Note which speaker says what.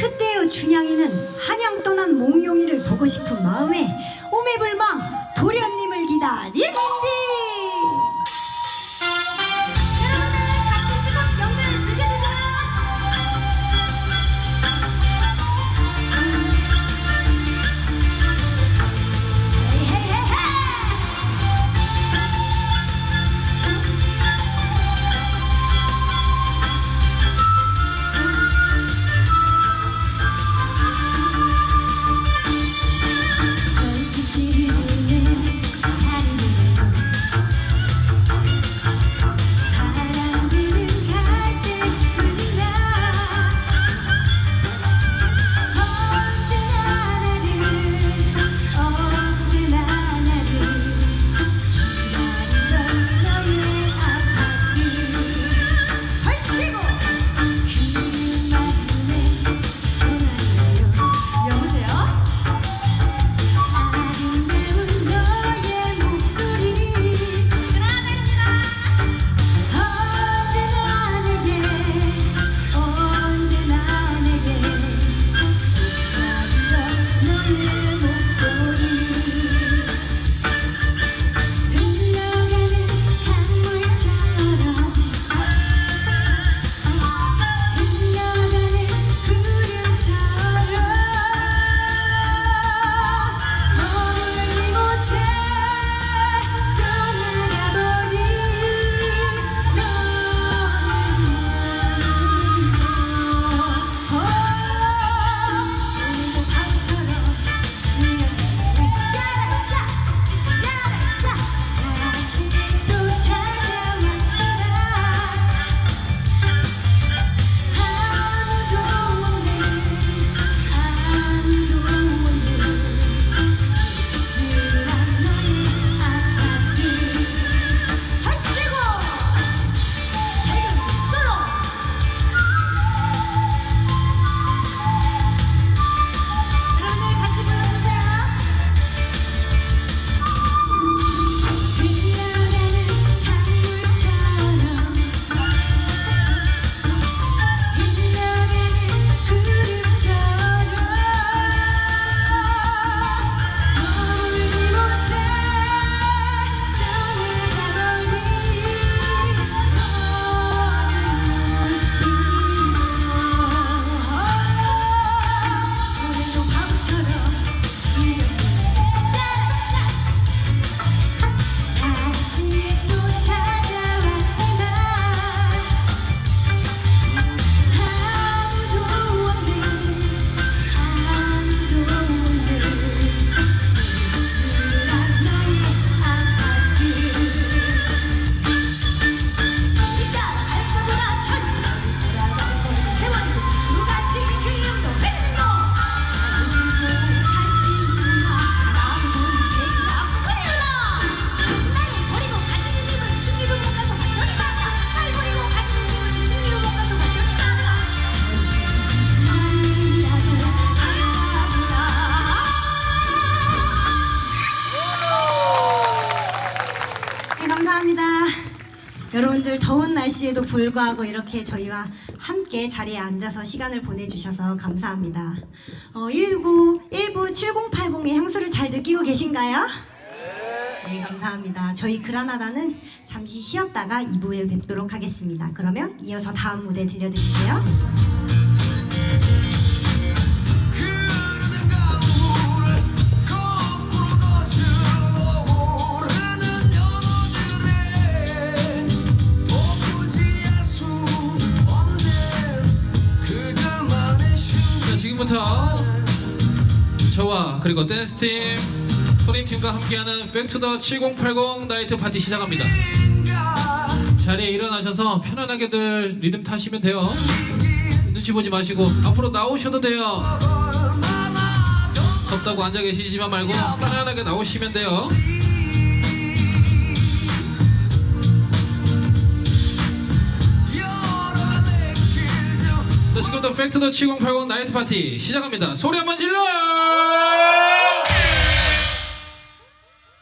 Speaker 1: 그때의 춘향이는 한양 떠난 몽룡이를 보고 싶은 마음에 오매불망 도련님을 기다리는 감사합니다. 여러분들 더운 날씨에도 불구하고 이렇게 저희와 함께 자리에 앉아서 시간을 보내주셔서 감사합니다. 어, 19, 19 7080의 향수를 잘 느끼고 계신가요? 네, 감사합니다. 저희 그라나다는 잠시 쉬었다가 2부에 뵙도록 하겠습니다. 그러면 이어서 다음 무대 들려드릴게요.
Speaker 2: 지금부터 저와 그리고 댄스팀 소림팀과 함께하는 백투더 7080 나이트 파티 시작합니다. 자리에 일어나셔서 편안하게들 리듬 타시면 돼요. 눈치 보지 마시고 앞으로 나오셔도 돼요. 덥다고 앉아 계시지만 말고 편안하게 나오시면 돼요. 자, 지금부터 백투더 7080 나이트 파티 시작합니다. 소리 한번 질러!